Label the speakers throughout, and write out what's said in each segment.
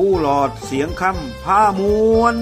Speaker 1: ผู้หลอดเสียงคำผ้ามว
Speaker 2: น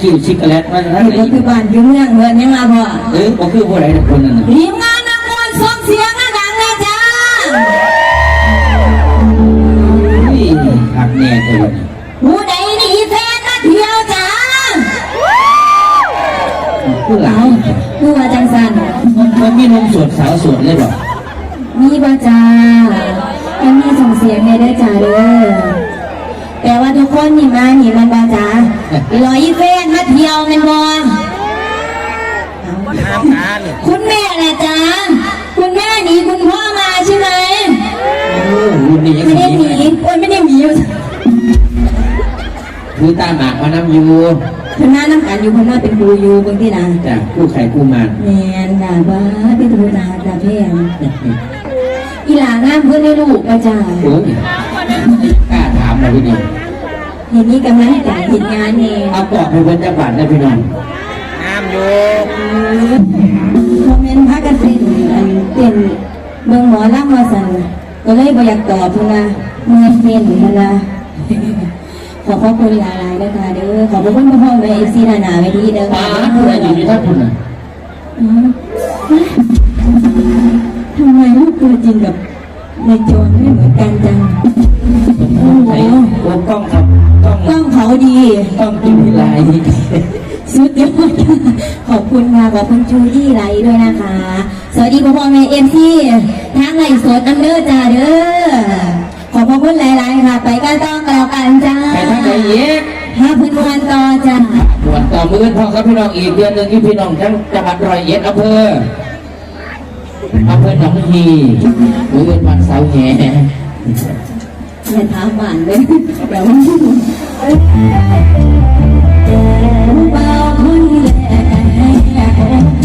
Speaker 2: คิว
Speaker 3: ซิกาเลตมันอะไร
Speaker 2: อยู่ปัจจุบันอยู่เมืองเมืองยังมาบ่
Speaker 3: เออผมคือผู้ใดทุกคนนั่นน่ะ
Speaker 2: ทีมงานนักมวยส่งเสียงดังๆนะจ๊ะ
Speaker 3: นี่หักแน่ตัวนี้
Speaker 2: ผู้ใดหนีแฟนมาเที่ยวจ้า
Speaker 3: ผู้หลา
Speaker 2: เอา
Speaker 3: ย
Speaker 2: ผู้ว่าจังสัน
Speaker 3: มันมีนมสดสาวสดเลยบอก
Speaker 2: มีบ่จ้าอันนี้ส่งเสียงในได้อจ้าเด้อ แต่ว่าทุกคนนี่มานี่มันบ่จ้ารออีแฟนมาเที่ยวแมันบ่คุณแม่นะจ๊ะคุณแม่หนีคุณพ่อมาใช่ไหม
Speaker 3: โอ้รุ่นนี้ยัง
Speaker 2: ไม่ได้ห
Speaker 3: มี
Speaker 2: นีโอ้ยไม่ได้หนีอยู่
Speaker 3: คือตาหมากมานำอยู่
Speaker 2: คุณแม่นั่งกันอยู่คุณแม่เป็นครูอยู่บางที่นะ
Speaker 3: จากผู้ไข่ผู้มัน
Speaker 2: แมนด่าบ้าพี่ตูด่าด่าเพียงอีหลางามเพื่อนให้ลูกมาจ้า
Speaker 3: โอ้ย กล้าถามเลยพี่นี่
Speaker 2: เห็นนี้กำลังแต่งผิดงานเอง
Speaker 3: เอาบอกให้เพิ่นจะบาดได้พี่น้อง
Speaker 2: คอมเมนต์พักกันเต้นอันเต้นเมืองหมอล่ำมาสั่นก็เลยบ่อยากตอบเพิ่นนะเมื่อยเต้นเพิ่นนะขอบพระคุณหลายๆนะคะเด้อขอบพระคุณพ่อพ่อแม่เอฟซีนานาเวทีเด้อ
Speaker 3: ป้า
Speaker 2: ค่ะ
Speaker 3: เพื่อนอยู่ที่ท่าคุณน่ะ
Speaker 2: อ๋อทำไมลูกตัวจริงกับ ในจอไม่เหมือนกันจังโอ้โห
Speaker 3: ไอ้โอ้กล้องครับกล้อง
Speaker 2: กล้องเขาดี
Speaker 3: กล้องกินที่ลายนี่
Speaker 2: สุดยอดค่ะขอบคุณค่ะขอบคุณชูที่ไลฟ์ด้วยนะคะ สวัสดีพ่อพ่อแม่เอ็มซีทางไลฟ์สดน้ำเด้อจ้าเด้อขอบพระคุณหลายๆค่ะ ไปกันต่อกันแล้วกันจ้า
Speaker 3: ไปทางไหนเย็ก
Speaker 2: ห้าพื้นวันต่อจ้า
Speaker 3: บวชต่อมือพ่อครับพี่น้องอีกเดือนหนึ่งที่พี่น้องทั้งจังหวัดร้อยเอ็ดอำเภอ อำเภอหนองฮีหรือเป็นวันเสาร์แห่
Speaker 2: อย่าถามหวานเลยเดี๋ยวเบาคนแหล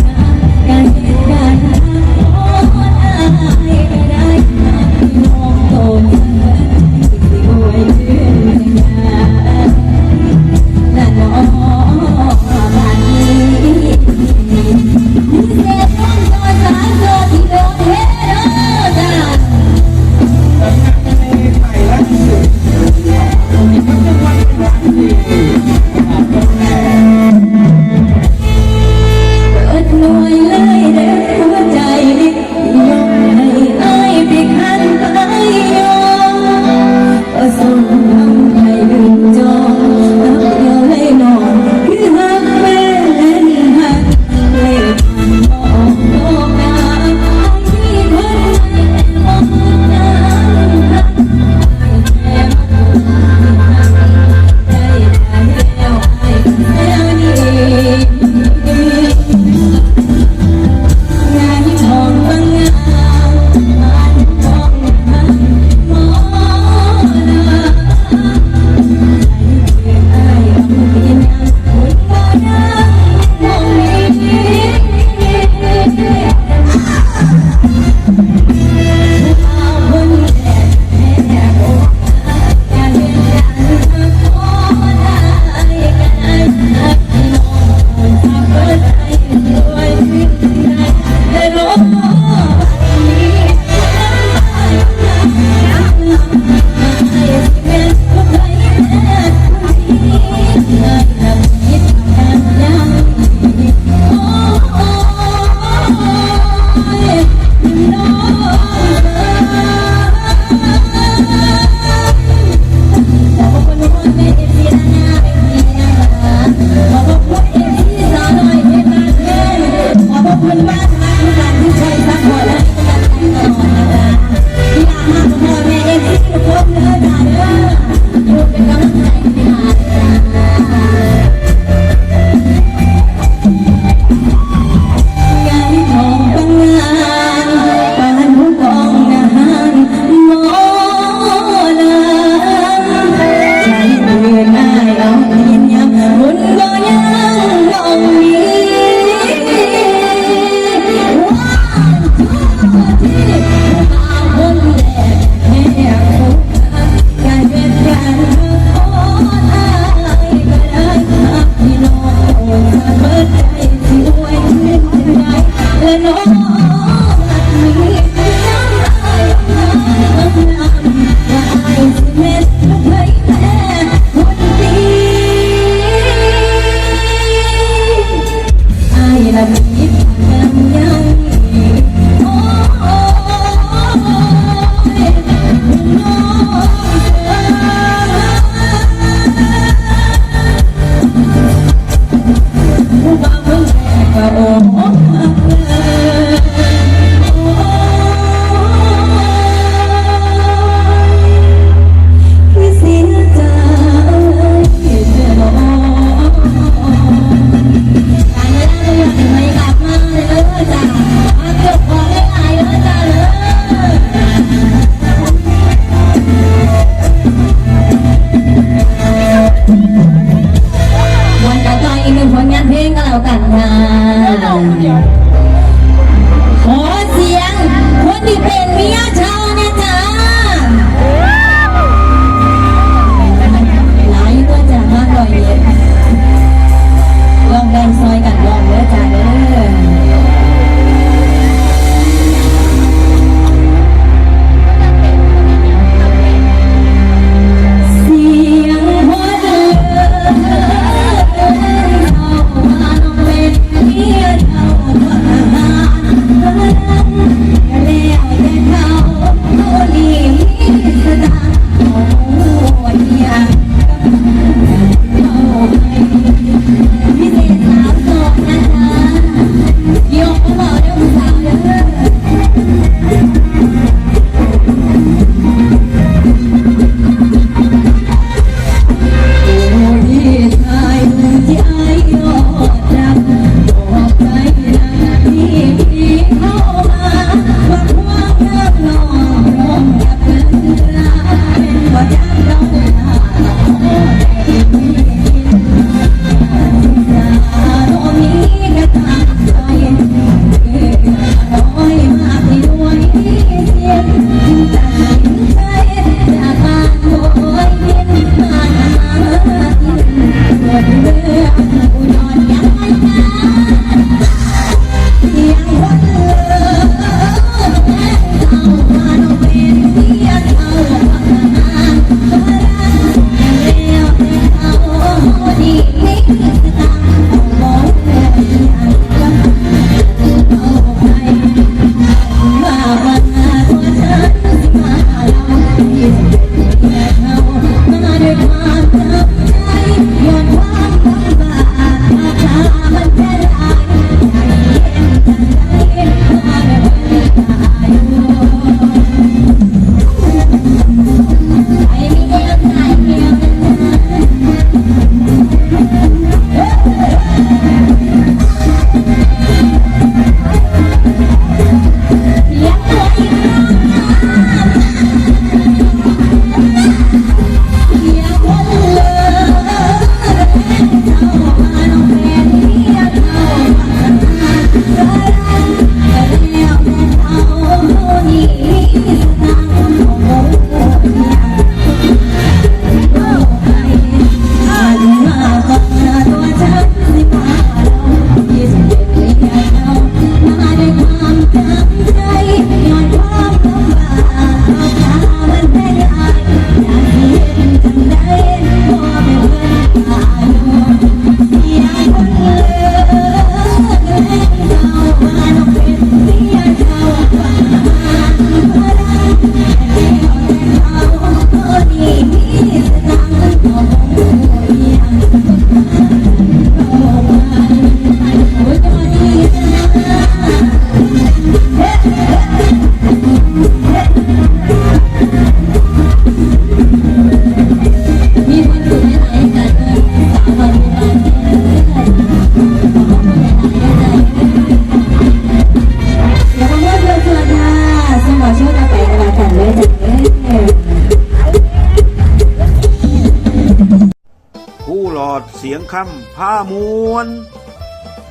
Speaker 1: คำผ้ามวน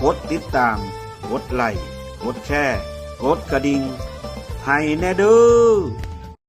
Speaker 1: กดติดตาม กดไลค์กดแชร์ กดกระดิ่งให้แน่เด้อ